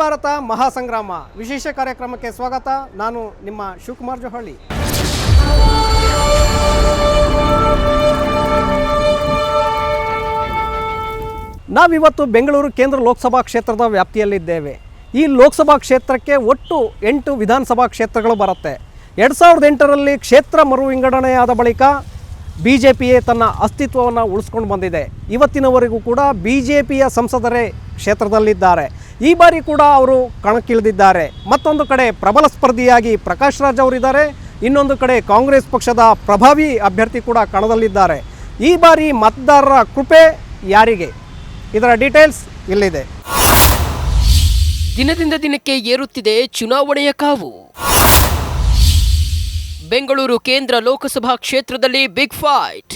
ಮಹಾಭಾರತ, ಮಹಾಸಂಗ್ರಾಮ ವಿಶೇಷ ಕಾರ್ಯಕ್ರಮಕ್ಕೆ ಸ್ವಾಗತ. ನಾನು ನಿಮ್ಮ ಶಿವಕುಮಾರ್ ಜೊಹಳ್ಳಿ. ನಾವಿವತ್ತು ಬೆಂಗಳೂರು ಕೇಂದ್ರ ಲೋಕಸಭಾ ಕ್ಷೇತ್ರದ ವ್ಯಾಪ್ತಿಯಲ್ಲಿದ್ದೇವೆ. ಈ ಲೋಕಸಭಾ ಕ್ಷೇತ್ರಕ್ಕೆ ಒಟ್ಟು ಎಂಟು ವಿಧಾನಸಭಾ ಕ್ಷೇತ್ರಗಳು ಬರುತ್ತೆ. ಎರಡು ಸಾವಿರದ ಎಂಟರಲ್ಲಿ ಕ್ಷೇತ್ರ ಮರು ವಿಂಗಡಣೆಯಾದ ಬಳಿಕ ಬಿ ಜೆ ಪಿಯೇ ತನ್ನ ಅಸ್ತಿತ್ವವನ್ನು ಉಳಿಸ್ಕೊಂಡು ಬಂದಿದೆ. ಇವತ್ತಿನವರೆಗೂ ಕೂಡ ಬಿ ಜೆ ಪಿಯ ಸಂಸದರೇ ಕ್ಷೇತ್ರದಲ್ಲಿದ್ದಾರೆ. ಈ ಬಾರಿ ಕೂಡ ಅವರು ಕಣಕ್ಕಿಳಿದಿದ್ದಾರೆ. ಮತ್ತೊಂದು ಕಡೆ ಪ್ರಬಲ ಸ್ಪರ್ಧಿಯಾಗಿ ಪ್ರಕಾಶ್ ರಾಜ್ ಅವರಿದ್ದಾರೆ. ಇನ್ನೊಂದು ಕಡೆ ಕಾಂಗ್ರೆಸ್ ಪಕ್ಷದ ಪ್ರಭಾವಿ ಅಭ್ಯರ್ಥಿ ಕೂಡ ಕಣದಲ್ಲಿದ್ದಾರೆ. ಈ ಬಾರಿ ಮತದಾರರ ಕೃಪೆ ಯಾರಿಗೆ? ಇದರ ಡೀಟೇಲ್ಸ್ ಇಲ್ಲಿದೆ. ದಿನದಿಂದ ದಿನಕ್ಕೆ ಏರುತ್ತಿದೆ ಚುನಾವಣೆಯ ಕಾವು. ಬೆಂಗಳೂರು ಕೇಂದ್ರ ಲೋಕಸಭಾ ಕ್ಷೇತ್ರದಲ್ಲಿ ಬಿಗ್ ಫೈಟ್.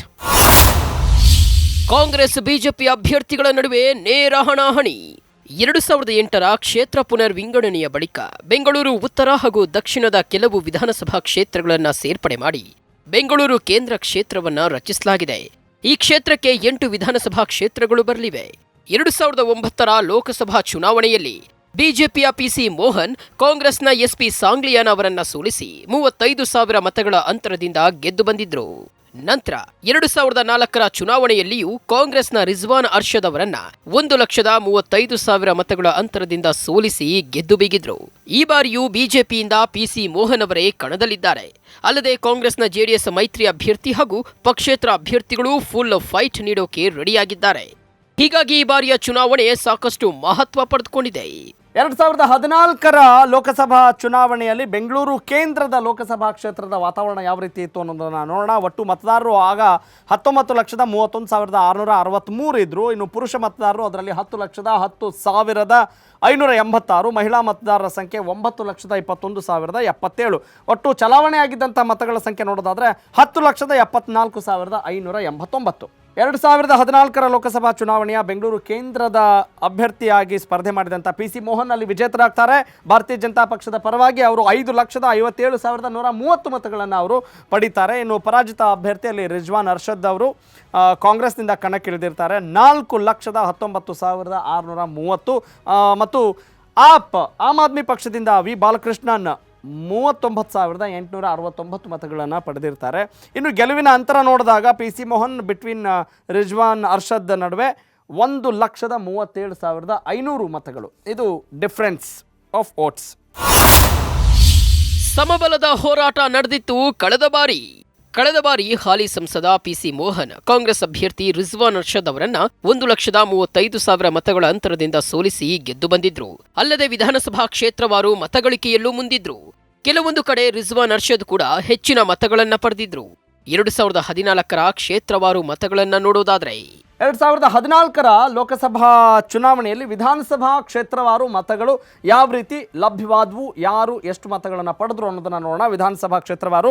ಕಾಂಗ್ರೆಸ್, ಬಿಜೆಪಿ ಅಭ್ಯರ್ಥಿಗಳ ನಡುವೆ ನೇರ ಹಣಾಹಣಿ. ಎರಡು ಸಾವಿರದ ಎಂಟರ ಕ್ಷೇತ್ರ ಪುನರ್ ವಿಂಗಡಣೆಯ ಬಳಿಕ ಬೆಂಗಳೂರು ಉತ್ತರ ಹಾಗೂ ದಕ್ಷಿಣದ ಕೆಲವು ವಿಧಾನಸಭಾ ಕ್ಷೇತ್ರಗಳನ್ನು ಸೇರ್ಪಡೆ ಮಾಡಿ ಬೆಂಗಳೂರು ಕೇಂದ್ರ ಕ್ಷೇತ್ರವನ್ನು ರಚಿಸಲಾಗಿದೆ. ಈ ಕ್ಷೇತ್ರಕ್ಕೆ ಎಂಟು ವಿಧಾನಸಭಾ ಕ್ಷೇತ್ರಗಳು ಬರಲಿವೆ. ಎರಡು ಸಾವಿರದ ಒಂಬತ್ತರ ಲೋಕಸಭಾ ಚುನಾವಣೆಯಲ್ಲಿ ಬಿಜೆಪಿಯ ಪಿಸಿ ಮೋಹನ್, ಕಾಂಗ್ರೆಸ್ನ ಎಸ್ಪಿ ಸಾಂಗ್ಲಿಯಾನ್ ಅವರನ್ನ ಸೋಲಿಸಿ ಮೂವತ್ತೈದು ಸಾವಿರ ಮತಗಳ ಅಂತರದಿಂದ ಗೆದ್ದು ಬಂದಿದ್ರು. ನಂತರ ಎರಡು ಸಾವಿರದ ನಾಲ್ಕರ ಚುನಾವಣೆಯಲ್ಲಿಯೂ ಕಾಂಗ್ರೆಸ್ನ ರಿಜ್ವಾನ್ ಅರ್ಷದ್ ಅವರನ್ನ ಒಂದು ಲಕ್ಷದ ಮೂವತ್ತೈದು ಸಾವಿರ ಮತಗಳ ಅಂತರದಿಂದ ಸೋಲಿಸಿ ಗೆದ್ದು ಬೀಗಿದ್ರು. ಈ ಬಾರಿಯೂ ಬಿಜೆಪಿಯಿಂದ ಪಿಸಿ ಮೋಹನ್ ಅವರೇ ಕಣದಲ್ಲಿದ್ದಾರೆ. ಅಲ್ಲದೆ ಕಾಂಗ್ರೆಸ್ನ ಜೆಡಿಎಸ್ ಮೈತ್ರಿ ಅಭ್ಯರ್ಥಿ ಹಾಗೂ ಪಕ್ಷೇತರ ಅಭ್ಯರ್ಥಿಗಳು ಫುಲ್ ಫೈಟ್ ನೀಡೋಕೆ ರೆಡಿಯಾಗಿದ್ದಾರೆ ಹೀಗಾಗಿ ಈ ಬಾರಿಯ ಚುನಾವಣೆ ಸಾಕಷ್ಟು ಮಹತ್ವ ಪಡೆದುಕೊಂಡಿದೆ. ಎರಡು ಸಾವಿರದ ಹದಿನಾಲ್ಕರ ಲೋಕಸಭಾ ಚುನಾವಣೆಯಲ್ಲಿ ಬೆಂಗಳೂರು ಕೇಂದ್ರದ ಲೋಕಸಭಾ ಕ್ಷೇತ್ರದ ವಾತಾವರಣ ಯಾವ ರೀತಿ ಇತ್ತು ಅನ್ನೋದನ್ನು ನೋಡೋಣ. ಒಟ್ಟು ಮತದಾರರು ಆಗ ಹತ್ತೊಂಬತ್ತು ಲಕ್ಷದ ಮೂವತ್ತೊಂದು ಸಾವಿರದ ಆರುನೂರ ಅರವತ್ತ್ಮೂರು ಇದ್ದರು ಇನ್ನು ಪುರುಷ ಮತದಾರರು ಅದರಲ್ಲಿ ಹತ್ತು ಲಕ್ಷದ ಹತ್ತು ಸಾವಿರದ ಐನೂರ ಎಂಬತ್ತಾರು. ಮಹಿಳಾ ಮತದಾರರ ಸಂಖ್ಯೆ ಒಂಬತ್ತು ಲಕ್ಷದ ಇಪ್ಪತ್ತೊಂದು ಸಾವಿರದ ಎಪ್ಪತ್ತೇಳು. ಒಟ್ಟು ಚಲಾವಣೆ ಆಗಿದ್ದಂಥ ಮತಗಳ ಸಂಖ್ಯೆ ನೋಡೋದಾದರೆ ಹತ್ತು ಲಕ್ಷದ ಎಪ್ಪತ್ನಾಲ್ಕು ಸಾವಿರದ ಐನೂರ ಎಂಬತ್ತೊಂಬತ್ತು. ಎರಡು ಸಾವಿರದ ಹದಿನಾಲ್ಕರ ಲೋಕಸಭಾ ಚುನಾವಣೆಯ ಬೆಂಗಳೂರು ಕೇಂದ್ರದ ಅಭ್ಯರ್ಥಿಯಾಗಿ ಸ್ಪರ್ಧೆ ಮಾಡಿದಂಥ ಪಿ ಸಿ ಮೋಹನ್ ಅಲ್ಲಿ ವಿಜೇತರಾಗ್ತಾರೆ. ಭಾರತೀಯ ಜನತಾ ಪಕ್ಷದ ಪರವಾಗಿ ಅವರು ಐದು ಲಕ್ಷದ ಐವತ್ತೇಳು ಸಾವಿರದ ನೂರ ಮೂವತ್ತು ಮತಗಳನ್ನು ಅವರು ಪಡೀತಾರೆ. ಇನ್ನು ಪರಾಜಿತ ಅಭ್ಯರ್ಥಿಯಲ್ಲಿ ರಿಜ್ವಾನ್ ಅರ್ಷದ್ ಅವರು ಕಾಂಗ್ರೆಸ್ನಿಂದ ಕಣಕ್ಕಿಳಿದಿರ್ತಾರೆ. ನಾಲ್ಕು ಲಕ್ಷದ ಹತ್ತೊಂಬತ್ತು ಸಾವಿರದ ಆರುನೂರ ಮೂವತ್ತು ಮತ್ತು ಆಪ್, ಆಮ್ ಆದ್ಮಿ ಪಕ್ಷದಿಂದ ವಿ. ಬಾಲಕೃಷ್ಣನ್ ಮೂವತ್ತೊಂಬತ್ತು ಸಾವಿರದ ಎಂಟುನೂರ ಅರವತ್ತೊಂಬತ್ತು ಮತಗಳನ್ನು ಪಡೆದಿರ್ತಾರೆ. ಇನ್ನು ಗೆಲುವಿನ ಅಂತರ ನೋಡಿದಾಗ P C Mohan between Rizwan, Arshad ನಡುವೆ ಒಂದು ಲಕ್ಷದ ಮೂವತ್ತೇಳು ಸಾವಿರದ ಐನೂರು ಮತಗಳು. ಇದು ಡಿಫ್ರೆನ್ಸ್ ಆಫ್ ಓಟ್ಸ್ ಸಮಬಲದ ಹೋರಾಟ ನಡೆದಿತ್ತು ಕಳೆದ ಬಾರಿ. ಕಳೆದ ಬಾರಿ ಹಾಲಿ ಸಂಸದ ಪಿಸಿ ಮೋಹನ್, ಕಾಂಗ್ರೆಸ್ ಅಭ್ಯರ್ಥಿ ರಿಜ್ವಾನ್ ಅರ್ಷದ್ ಅವರನ್ನ ಒಂದು ಲಕ್ಷದ ಮೂವತ್ತೈದು ಸಾವಿರ ಮತಗಳ ಅಂತರದಿಂದ ಸೋಲಿಸಿ ಗೆದ್ದು ಬಂದಿದ್ರು. ಅಲ್ಲದೆ ವಿಧಾನಸಭಾ ಕ್ಷೇತ್ರವಾರು ಮತಗಳಿಕೆಯಲ್ಲೂ ಮುಂದಿದ್ರು. ಕೆಲವೊಂದು ಕಡೆ ರಿಜ್ವಾನ್ ಅರ್ಷದ್ ಕೂಡ ಹೆಚ್ಚಿನ ಮತಗಳನ್ನ ಪಡೆದಿದ್ರು. ಎರಡು ಸಾವಿರದ ಹದಿನಾಲ್ಕರ ಕ್ಷೇತ್ರವಾರು ಮತಗಳನ್ನು ನೋಡೋದಾದರೆ ಎರಡು ಸಾವಿರದ ಹದಿನಾಲ್ಕರ ಲೋಕಸಭಾ ಚುನಾವಣೆಯಲ್ಲಿ ವಿಧಾನಸಭಾ ಕ್ಷೇತ್ರವಾರು ಮತಗಳು ಯಾವ ರೀತಿ ಲಭ್ಯವಾದವು, ಯಾರು ಎಷ್ಟು ಮತಗಳನ್ನು ಪಡೆದ್ರು ಅನ್ನೋದನ್ನು ನೋಡೋಣ. ವಿಧಾನಸಭಾ ಕ್ಷೇತ್ರವಾರು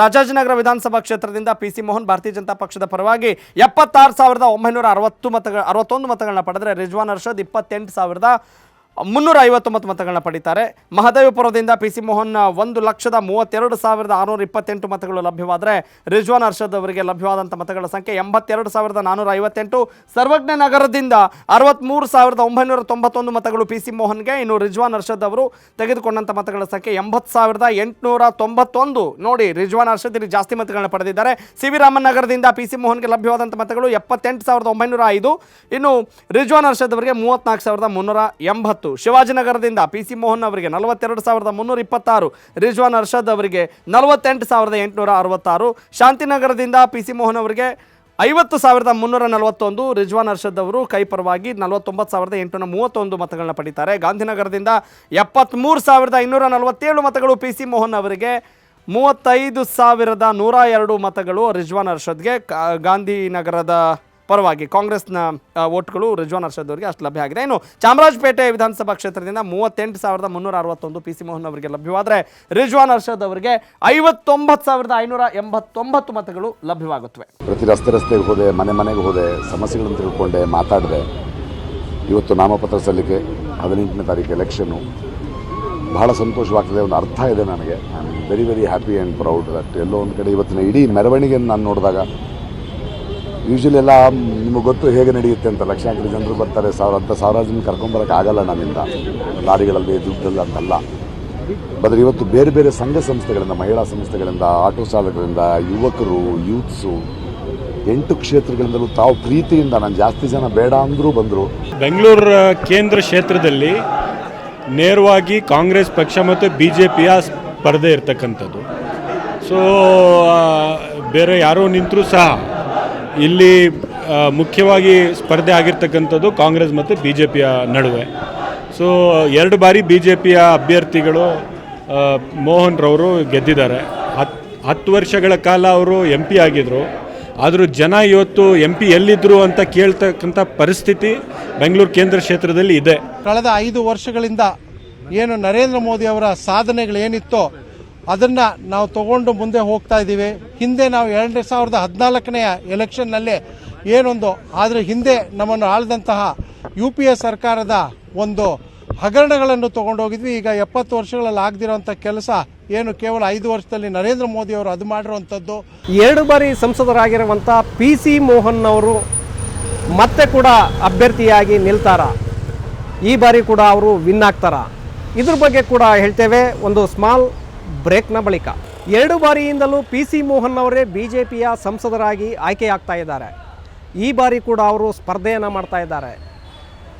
ರಾಜಾಜಿನಗರ ವಿಧಾನಸಭಾ ಕ್ಷೇತ್ರದಿಂದ ಪಿ ಸಿ ಮೋಹನ್ ಭಾರತೀಯ ಜನತಾ ಪಕ್ಷದ ಪರವಾಗಿ ಎಪ್ಪತ್ತಾರು ಸಾವಿರದ ಒಂಬೈನೂರ ಅರವತ್ತು ಮತಗಳ, ಅರವತ್ತೊಂದು ಮತಗಳನ್ನ ಪಡೆದರೆ ರಿಜ್ವಾನ್ ಅರ್ಷದ್ ಇಪ್ಪತ್ತೆಂಟು ಸಾವಿರದ ಮುನ್ನೂರ ಐವತ್ತೊಂಬತ್ತು ಮತಗಳನ್ನ ಪಡೀತಾರೆ. ಮಹದೇವಪುರದಿಂದ ಪಿ ಸಿ ಮೋಹನ್, ಒಂದು ಲಕ್ಷದ ಮೂವತ್ತೆರಡು ಸಾವಿರದ ಆರುನೂರ ಇಪ್ಪತ್ತೆಂಟು ಮತಗಳು ಲಭ್ಯವಾದರೆ ರಿಜ್ವಾನ್ ಅರ್ಷದ್ ಅವರಿಗೆ ಲಭ್ಯವಾದಂಥ ಮತಗಳ ಸಂಖ್ಯೆ ಎಂಬತ್ತೆರಡು ಸಾವಿರದ ನಾನ್ನೂರ ಐವತ್ತೆಂಟು ಸರ್ವಜ್ಞ ನಗರದಿಂದ ಅರವತ್ತ್ಮೂರು ಸಾವಿರದ ಒಂಬೈನೂರ ತೊಂಬತ್ತೊಂದು ಮತಗಳು ಪಿ ಸಿ ಮೋಹನ್ಗೆ, ಇನ್ನು ರಿಜ್ವಾನ್ ಅರ್ಷದ್ ಅವರು ತೆಗೆದುಕೊಂಡಂಥ ಮತಗಳ ಸಂಖ್ಯೆ ಎಂಬತ್ತು ಸಾವಿರದ ಎಂಟುನೂರ ತೊಂಬತ್ತೊಂದು. ನೋಡಿ, ರಿಜ್ವಾನ್ ಅರ್ಷದ್ ಇಲ್ಲಿ ಜಾಸ್ತಿ ಮತಗಳನ್ನ ಪಡೆದಿದ್ದಾರೆ. ಸಿ ವಿ ರಾಮನ್ ನಗರದಿಂದ ಪಿ ಸಿ ಮೋಹನ್ಗೆ ಲಭ್ಯವಾದಂಥ ಮತಗಳು ಎಪ್ಪತ್ತೆಂಟು ಸಾವಿರದ ಒಂಬೈನೂರ ಐದು. ಇನ್ನು ರಿಜ್ವಾನ್ ಅರ್ಷದ್ ಅವರಿಗೆ ಮೂವತ್ನಾಲ್ಕು ಸಾವಿರದ ಮುನ್ನೂರ ಎಂಬತ್ತು. ಶಿವಾಜಿನಗರದಿಂದ ಪಿ ಸಿ ಮೋಹನ್ ಅವರಿಗೆ ನಲವತ್ತೆರಡು ಸಾವಿರದ ಮುನ್ನೂರ ಇಪ್ಪತ್ತಾರು, ರಿಜ್ವಾನ್ ಅರ್ಷದ್ ಅವರಿಗೆ ನಲವತ್ತೆಂಟು ಸಾವಿರದ ಎಂಟುನೂರ ಅರವತ್ತಾರು, ಶಾಂತಿನಗರದಿಂದ ಪಿ ಸಿ ಮೋಹನ್ ಅವರಿಗೆ ಐವತ್ತು ಸಾವಿರದ ಮುನ್ನೂರ ನಲವತ್ತೊಂದು, ರಿಜ್ವಾನ್ ಅರ್ಷದ್ ಅವರು ಕೈ ಪರವಾಗಿ ನಲವತ್ತೊಂಬತ್ತು ಸಾವಿರದ ಎಂಟುನೂರ ಮೂವತ್ತೊಂದು ಮತಗಳನ್ನ ಪಡೀತಾರೆ. ಗಾಂಧಿನಗರದಿಂದ ಎಪ್ಪತ್ತ್ಮೂರು ಸಾವಿರದ ಐನೂರ ನಲವತ್ತೇಳು ಮತಗಳು ಪಿ ಸಿ ಮೋಹನ್ ಅವರಿಗೆ, ಮೂವತ್ತೈದು ಸಾವಿರದ ನೂರ ಎರಡು ಮತಗಳು ರಿಜ್ವಾನ್ ಅರ್ಷದ್ಗೆ. ಗಾಂಧಿನಗರದ ಪರವಾಗಿ ಕಾಂಗ್ರೆಸ್ನ ಓಟ್ಗಳು ರಿಜ್ವಾನ್ ಅರ್ಷದ್ ಅವರಿಗೆ ಅಷ್ಟು ಲಭ್ಯ ಆಗಿದೆ. ಇನ್ನು ಚಾಮರಾಜಪೇಟೆ ವಿಧಾನಸಭಾ ಕ್ಷೇತ್ರದಿಂದ ಮೂವತ್ತೆಂಟು ಸಾವಿರದ ಮುನ್ನೂರ ಅರವತ್ತೊಂದು ಪಿ ಸಿ ಮೋಹನ್ ಅವರಿಗೆ ಲಭ್ಯವಾದರೆ ರಿಜ್ವಾನ್ ಅರ್ಷದ್ ಅವರಿಗೆ ಐವತ್ತೊಂಬತ್ತು ಸಾವಿರದ ಐನೂರ ಎಂಬತ್ತೊಂಬತ್ತು ಮತಗಳು ಲಭ್ಯವಾಗುತ್ತವೆ. ಪ್ರತಿ ರಸ್ತೆ ರಸ್ತೆಗೆ ಹೋದೆ, ಮನೆ ಮನೆಗೆ ಹೋದೆ, ಸಮಸ್ಯೆಗಳನ್ನು ತಿಳ್ಕೊಂಡೆ, ಮಾತಾಡಿದೆ, ಇವತ್ತು ನಾಮಪತ್ರ ಸಲ್ಲಿಕೆ ಹದಿನೆಂಟನೇ ತಾರೀಕು ಎಲೆಕ್ಷನ್ನು ಬಹಳ ಸಂತೋಷವಾಗ್ತದೆ, ಒಂದು ಅರ್ಥ ಇದೆ ನನಗೆ. I am very very happy and proud that ಎಲ್ಲೋ ಒಂದು ಕಡೆ ಇವತ್ತಿನ ಇಡೀ ಮೆರವಣಿಗೆಯನ್ನು ನಾನು ನೋಡಿದಾಗ ಯೂಶಲಿ ಎಲ್ಲ ನಿಮಗೆ ಗೊತ್ತು ಹೇಗೆ ನಡೆಯುತ್ತೆ ಅಂತ. ಲಕ್ಷಾಂತರ ಜನರು ಬರ್ತಾರೆ, ಸಾವಿರ ಅಂತ. ಸಾವಿರ ಜನ ಕರ್ಕೊಂಬರಕ್ಕೆ ಆಗಲ್ಲ ನಮ್ಮಿಂದ. ಲಾರಿಗಳಲ್ಲಿ ದುಡ್ಡಲ್ಲ ಅಂತಲ್ಲ. ಆದರೆ ಇವತ್ತು ಬೇರೆ ಬೇರೆ ಸಂಘ ಸಂಸ್ಥೆಗಳಿಂದ, ಮಹಿಳಾ ಸಂಸ್ಥೆಗಳಿಂದ, ಆಟೋ ಚಾಲಕರಿಂದ, ಯುವಕರು, ಯೂತ್ಸು, ಎಂಟು ಕ್ಷೇತ್ರಗಳಿಂದಲೂ ತಾವು ಪ್ರೀತಿಯಿಂದ, ನಾನು ಜಾಸ್ತಿ ಜನ ಬೇಡ ಅಂದರೂ ಬಂದರು. ಬೆಂಗಳೂರು ಕೇಂದ್ರ ಕ್ಷೇತ್ರದಲ್ಲಿ ನೇರವಾಗಿ ಕಾಂಗ್ರೆಸ್ ಪಕ್ಷ ಮತ್ತು ಬಿ ಜೆ ಪಿಯ ಸ್ಪರ್ಧೆ ಇರ್ತಕ್ಕಂಥದ್ದು. ಸೊ ಬೇರೆ ಯಾರೋ ನಿಂತರೂ ಸಹ ಇಲ್ಲಿ ಮುಖ್ಯವಾಗಿ ಸ್ಪರ್ಧೆ ಆಗಿರ್ತಕ್ಕಂಥದ್ದು ಕಾಂಗ್ರೆಸ್ ಮತ್ತು ಬಿ ಜೆ ಪಿಯ ನಡುವೆ. ಸೊ ಎರಡು ಬಾರಿ ಬಿ ಜೆ ಪಿಯ ಅಭ್ಯರ್ಥಿಗಳು ಮೋಹನ್ ರವರು ಗೆದ್ದಿದ್ದಾರೆ. ಹತ್ತು ಹತ್ತು ವರ್ಷಗಳ ಕಾಲ ಅವರು ಎಂ ಪಿ ಆಗಿದ್ದರು ಆದರೂ ಜನ ಇವತ್ತು ಎಂ ಪಿ ಎಲ್ಲಿದ್ದರು ಅಂತ ಕೇಳ್ತಕ್ಕಂಥ ಪರಿಸ್ಥಿತಿ ಬೆಂಗಳೂರು ಕೇಂದ್ರ ಕ್ಷೇತ್ರದಲ್ಲಿ ಇದೆ. ಕಳೆದ ಐದು ವರ್ಷಗಳಿಂದ ಏನು ನರೇಂದ್ರ ಮೋದಿ ಅವರ ಸಾಧನೆಗಳೇನಿತ್ತೋ ಅದನ್ನ ನಾವು ತಗೊಂಡು ಮುಂದೆ ಹೋಗ್ತಾ ಇದ್ದೀವಿ. ಹಿಂದೆ ನಾವು ಎರಡು ಸಾವಿರದ ಹದಿನಾಲ್ಕನೆಯ ಎಲೆಕ್ಷನ್ನಲ್ಲಿ ಏನೊಂದು, ಆದರೆ ಹಿಂದೆ ನಮ್ಮನ್ನು ಆಳದಂತಹ ಯು ಪಿ ಎ ಸರ್ಕಾರದ ಒಂದು ಹಗರಣಗಳನ್ನು ತಗೊಂಡೋಗಿದ್ವಿ. ಈಗ ಎಪ್ಪತ್ತು ವರ್ಷಗಳಲ್ಲಿ ಆಗದಿರೋಂಥ ಕೆಲಸ ಏನು ಕೇವಲ ಐದು ವರ್ಷದಲ್ಲಿ ನರೇಂದ್ರ ಮೋದಿ ಅವರು ಅದು ಮಾಡಿರುವಂಥದ್ದು. ಎರಡು ಬಾರಿ ಸಂಸದರಾಗಿರುವಂಥ ಪಿ ಸಿ ಮೋಹನ್ ಅವರು ಮತ್ತೆ ಕೂಡ ಅಭ್ಯರ್ಥಿಯಾಗಿ ನಿಲ್ತಾರ. ಈ ಬಾರಿ ಕೂಡ ಅವರು ವಿನ್ ಆಗ್ತಾರ. ಇದ್ರ ಬಗ್ಗೆ ಕೂಡ ಹೇಳ್ತೇವೆ. ಒಂದು ಸ್ಮಾಲ್ ಬ್ರೇಕ್ನ ಬಳಿಕ ಎರಡು ಬಾರಿಯಿಂದಲೂ ಪಿ ಸಿ ಮೋಹನ್ ಅವರೇ ಬಿ ಜೆ ಪಿಯ ಸಂಸದರಾಗಿ ಆಯ್ಕೆಯಾಗ್ತಾ ಇದ್ದಾರೆ. ಈ ಬಾರಿ ಕೂಡ ಅವರು ಸ್ಪರ್ಧೆಯನ್ನು ಮಾಡ್ತಾ ಇದ್ದಾರೆ.